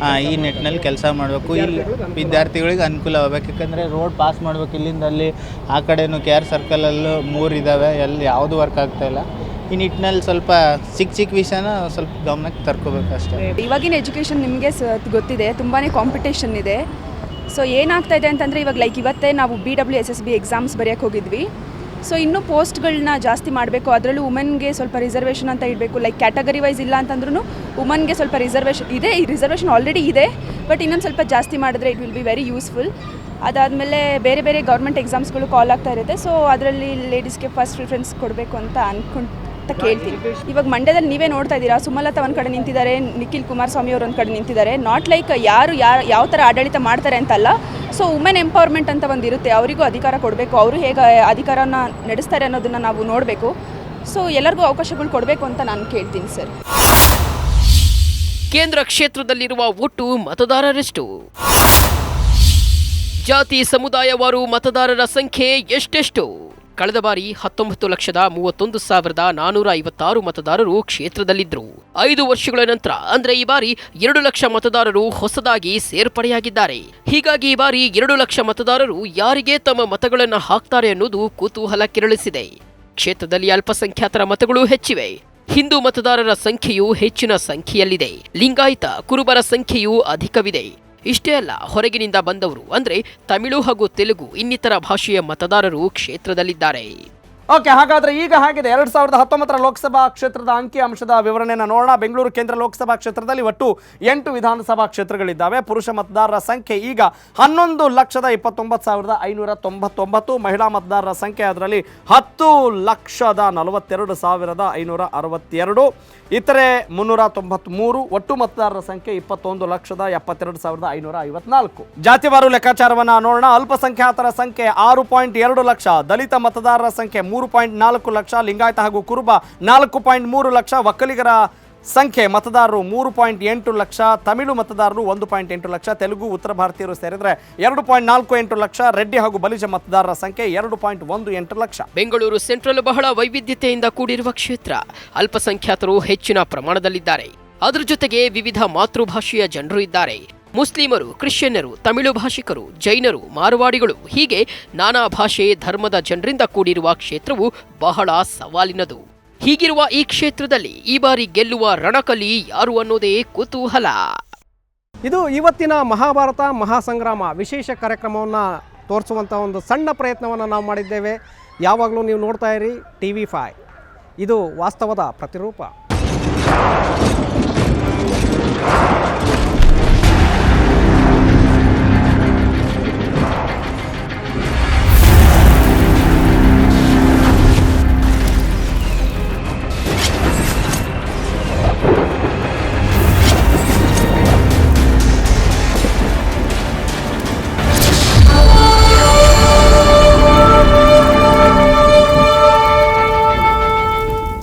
ಹಾಂ ಈ ನಿಟ್ಟಿನಲ್ಲಿ ಕೆಲಸ ಮಾಡಬೇಕು. ಇಲ್ಲಿ ವಿದ್ಯಾರ್ಥಿಗಳಿಗೆ ಅನುಕೂಲ ಆಗ್ಬೇಕು. ಯಾಕಂದರೆ ರೋಡ್ ಪಾಸ್ ಮಾಡ್ಬೇಕು. ಇಲ್ಲಿಂದ ಅಲ್ಲಿ ಆ ಕಡೆನೂ ಕೆ ಆರ್ ಸರ್ಕಲಲ್ಲೂ ಮೂರು ಇದ್ದಾವೆ ಎಲ್ಲಿ ಯಾವುದು ವರ್ಕ್ ಆಗ್ತಾ ಇಲ್ಲ. ಈ ನಿಟ್ಟಿನಲ್ಲಿ ಸ್ವಲ್ಪ ಚಿಕ್ಕ ಚಿಕ್ಕ ವಿಷಯನ ಸ್ವಲ್ಪ ಗಮನಕ್ಕೆ ತರ್ಕೋಬೇಕು ಅಷ್ಟೇ. ಇವಾಗಿನ ಎಜುಕೇಷನ್ ನಿಮಗೆ ಗೊತ್ತಿದೆ ತುಂಬಾ ಕಾಂಪಿಟೇಷನ್ ಇದೆ. ಸೊ ಏನಾಗ್ತಾ ಇದೆ ಅಂತಂದರೆ ಇವಾಗ ಲೈಕ್ ಇವತ್ತೇ ನಾವು B W S S B exams ಬರೆಯೋಕ್ಕೆ ಹೋಗಿದ್ವಿ. ಸೊ ಇನ್ನೂ ಪೋಸ್ಟ್ಗಳನ್ನ ಜಾಸ್ತಿ ಮಾಡಬೇಕು. ಅದರಲ್ಲೂ ವುಮೆನ್ಗೆ ಸ್ವಲ್ಪ ರಿಸರ್ವೇಷನ್ ಅಂತ ಇಡಬೇಕು. ಲೈಕ್ ಕ್ಯಾಟಗರಿ ವೈಸ್ ಇಲ್ಲ ಅಂತಂದ್ರೂ ವುಮನ್ಗೆ ಸ್ವಲ್ಪ ರಿಸರ್ವೇಷನ್ ಇದೆ, ಈ ರಿಸರ್ವೇಷನ್ ಆಲ್ರೆಡಿ ಇದೆ. ಬಟ್ ಇನ್ನೊಂದು ಸ್ವಲ್ಪ ಜಾಸ್ತಿ ಮಾಡಿದ್ರೆ it will be very useful ಅದಾದಮೇಲೆ ಬೇರೆ ಬೇರೆ ಗೌರ್ಮೆಂಟ್ ಎಕ್ಸಾಮ್ಸ್ಗಳು ಕಾಲ್ ಆಗ್ತಾ ಇರುತ್ತೆ. ಸೊ ಅದರಲ್ಲಿ ಲೇಡೀಸ್ಗೆ ಫಸ್ಟ್ ಪ್ರಿಫರೆನ್ಸ್ ಕೊಡಬೇಕು ಅಂತ ಅನ್ಕೊಂಡು ಅಂತ ಕೇಳ್ತೀನಿ. ಇವಾಗ ಮಂಡ್ಯದಲ್ಲಿ ನೀವೇ ನೋಡ್ತಾ ಇದ್ದೀರಾ? ಸುಮಲತಾ ಒಂದು ಕಡೆ ನಿಂತಿದ್ದಾರೆ, ನಿಖಿಲ್ ಕುಮಾರಸ್ವಾಮಿ ಅವರು ಒಂದು ಕಡೆ ನಿಂತಿದ್ದಾರೆ. ನಾಟ್ ಲೈಕ್ ಯಾರು ಯಾರು ಯಾವ ಥರ ಆಡಳಿತ ಮಾಡ್ತಾರೆ ಅಂತಲ್ಲ. ಸೊ ವುಮೆನ್ ಎಂಪವರ್ಮೆಂಟ್ ಅಂತ ಒಂದು ಇರುತ್ತೆ. ಅವರಿಗೂ ಅಧಿಕಾರ ಕೊಡಬೇಕು. ಅವರು ಹೇಗೆ ಅಧಿಕಾರನ ನಡೆಸ್ತಾರೆ ಅನ್ನೋದನ್ನು ನಾವು ನೋಡಬೇಕು. ಸೊ ಎಲ್ಲರಿಗೂ ಅವಕಾಶಗಳು ಕೊಡಬೇಕು ಅಂತ ನಾನು ಕೇಳ್ತೀನಿ ಸರ್ ಕೇಂದ್ರ ಕ್ಷೇತ್ರದಲ್ಲಿರುವ ಒಟ್ಟು ಮತದಾರರೆಷ್ಟು. ಜಾತಿ ಸಮುದಾಯವಾರು ಮತದಾರರ ಸಂಖ್ಯೆ ಎಷ್ಟೆಷ್ಟು? ಕಳೆದ ಬಾರಿ ಹತ್ತೊಂಬತ್ತು ಲಕ್ಷದ ಮೂವತ್ತೊಂದು ಸಾವಿರದ ನಾನೂರ ಐವತ್ತಾರು ಮತದಾರರು ಕ್ಷೇತ್ರದಲ್ಲಿದ್ದರು. ಐದು ವರ್ಷಗಳ ನಂತರ, ಅಂದ್ರೆ ಈ ಬಾರಿ ಎರಡು ಲಕ್ಷ ಮತದಾರರು ಹೊಸದಾಗಿ ಸೇರ್ಪಡೆಯಾಗಿದ್ದಾರೆ. ಹೀಗಾಗಿ ಈ ಬಾರಿ ಎರಡು ಲಕ್ಷ ಮತದಾರರು ಯಾರಿಗೆ ತಮ್ಮ ಮತಗಳನ್ನು ಹಾಕ್ತಾರೆ ಅನ್ನೋದು ಕುತೂಹಲ ಕೆರಳಿಸಿದೆ ಕ್ಷೇತ್ರದಲ್ಲಿ ಅಲ್ಪಸಂಖ್ಯಾತರ ಮತಗಳು ಹೆಚ್ಚಿವೆ. ಹಿಂದೂ ಮತದಾರರ ಸಂಖ್ಯೆಯು ಹೆಚ್ಚಿನ ಸಂಖ್ಯೆಯಲ್ಲಿದೆ. ಲಿಂಗಾಯತ ಕುರುಬರ ಸಂಖ್ಯೆಯೂ ಅಧಿಕವಿದೆ. ಇಷ್ಟೇ ಅಲ್ಲ ಹೊರಗಿನಿಂದ ಬಂದವರು ಅಂದರೆ ತಮಿಳು ಹಾಗೂ ತೆಲುಗು ಇನ್ನಿತರ ಭಾಷೆಯ ಮತದಾರರು ಕ್ಷೇತ್ರದಲ್ಲಿದ್ದಾರೆ. ಓಕೆ, ಹಾಗಾದ್ರೆ ಈಗ ಹಾಗಿದೆ? ಎರಡ್ ಸಾವಿರದ ಹತ್ತೊಂಬತ್ತರ ಲೋಕಸಭಾ ಕ್ಷೇತ್ರದ ಅಂಕಿ ಅಂಶದ ವಿವರಣೆಯನ್ನು ನೋಡೋಣ. ಬೆಂಗಳೂರು ಕೇಂದ್ರ ಲೋಕಸಭಾ ಕ್ಷೇತ್ರದಲ್ಲಿ ಒಟ್ಟು ಎಂಟು ವಿಧಾನಸಭಾ ಕ್ಷೇತ್ರಗಳಿದ್ದಾವೆ. ಪುರುಷ ಮತದಾರರ ಸಂಖ್ಯೆ ಈಗ ಹನ್ನೊಂದು ಲಕ್ಷದ ಇಪ್ಪತ್ತೊಂಬತ್ತು ಸಾವಿರದ ಐನೂರ ತೊಂಬತ್ತೊಂಬತ್ತು. ಮಹಿಳಾ ಮತದಾರರ ಸಂಖ್ಯೆ ಅದರಲ್ಲಿ ಹತ್ತು ಲಕ್ಷದ ನಲವತ್ತೆರಡು ಸಾವಿರದ ಐನೂರ ಅರವತ್ತೆರಡು. ಇತರೆ ಮುನ್ನೂರ ತೊಂಬತ್ಮೂರು, ಒಟ್ಟು ಮತದಾರರ ಸಂಖ್ಯೆ ಇಪ್ಪತ್ತೊಂದು ಲಕ್ಷದ ಎಪ್ಪತ್ತೆರಡು ಸಾವಿರದ ಐನೂರ ಐವತ್ನಾಲ್ಕು. ಜಾತಿವಾರು ಲೆಕ್ಕಾಚಾರವನ್ನ ನೋಡೋಣ. ಅಲ್ಪಸಂಖ್ಯಾತರ ಸಂಖ್ಯೆ ಆರು ಪಾಯಿಂಟ್ ಎರಡು ಲಕ್ಷ, ದಲಿತ ಮತದಾರರ ಸಂಖ್ಯೆ ಮೂರು ಪಾಯಿಂಟ್ ನಾಲ್ಕು ಲಕ್ಷ ಲಿಂಗಾಯತ ಹಾಗೂ ಕುರುಬ ನಾಲ್ಕು ಪಾಯಿಂಟ್ ಮೂರು ಲಕ್ಷ ಒಕ್ಕಲಿಗರ ಸಂಖ್ಯೆ. ಮತದಾರರು ಮೂರು ಪಾಯಿಂಟ್ ಎಂಟು ಲಕ್ಷ, ತಮಿಳು ಮತದಾರರು ಒಂದು ಪಾಯಿಂಟ್ ಎಂಟು ಲಕ್ಷ, ತೆಲುಗು, ಉತ್ತರ ಭಾರತೀಯರು ಸೇರಿದರೆ ಎರಡು ಪಾಯಿಂಟ್ ನಾಲ್ಕು ಎಂಟು ಲಕ್ಷ, ರೆಡ್ಡಿ ಹಾಗೂ ಬಲಿಜ ಮತದಾರರ ಸಂಖ್ಯೆ ಎರಡು ಪಾಯಿಂಟ್ ಒಂದು ಎಂಟು ಲಕ್ಷ. ಬೆಂಗಳೂರು ಸೆಂಟ್ರಲ್ ಬಹಳ ವೈವಿಧ್ಯತೆಯಿಂದ ಕೂಡಿರುವ ಕ್ಷೇತ್ರ. ಅಲ್ಪಸಂಖ್ಯಾತರು ಹೆಚ್ಚಿನ ಪ್ರಮಾಣದಲ್ಲಿದ್ದಾರೆ. ಅದರ ಜೊತೆಗೆ ವಿವಿಧ ಮಾತೃಭಾಷೆಯ ಜನರು ಇದ್ದಾರೆ. ಮುಸ್ಲಿಮರು ಕ್ರಿಶ್ಚಿಯನ್ನರು ತಮಿಳು ಭಾಷಿಕರು, ಜೈನರು, ಮಾರುವಾಡಿಗಳು ಹೀಗೆ ನಾನಾ ಭಾಷೆ, ಧರ್ಮದ ಜನರಿಂದ ಕೂಡಿರುವ ಕ್ಷೇತ್ರವು ಬಹಳ ಸವಾಲಿನದು. ಹೀಗಿರುವ ಈ ಕ್ಷೇತ್ರದಲ್ಲಿ ಈ ಬಾರಿ ಗೆಲ್ಲುವ ರಣಕಲಿ ಯಾರು ಅನ್ನೋದೇ ಕುತೂಹಲ. ಇದು ಇವತ್ತಿನ ಮಹಾಭಾರತ, ಮಹಾಸಂಗ್ರಾಮ ವಿಶೇಷ ಕಾರ್ಯಕ್ರಮವನ್ನು ತೋರಿಸುವಂಥ ಒಂದು ಸಣ್ಣ ಪ್ರಯತ್ನವನ್ನು ನಾವು ಮಾಡಿದ್ದೇವೆ. ಯಾವಾಗಲೂ ನೀವು ನೋಡ್ತಾ ಇರಿ ಟಿ ವಿ ಫೈ ಇದು ವಾಸ್ತವದ ಪ್ರತಿರೂಪ.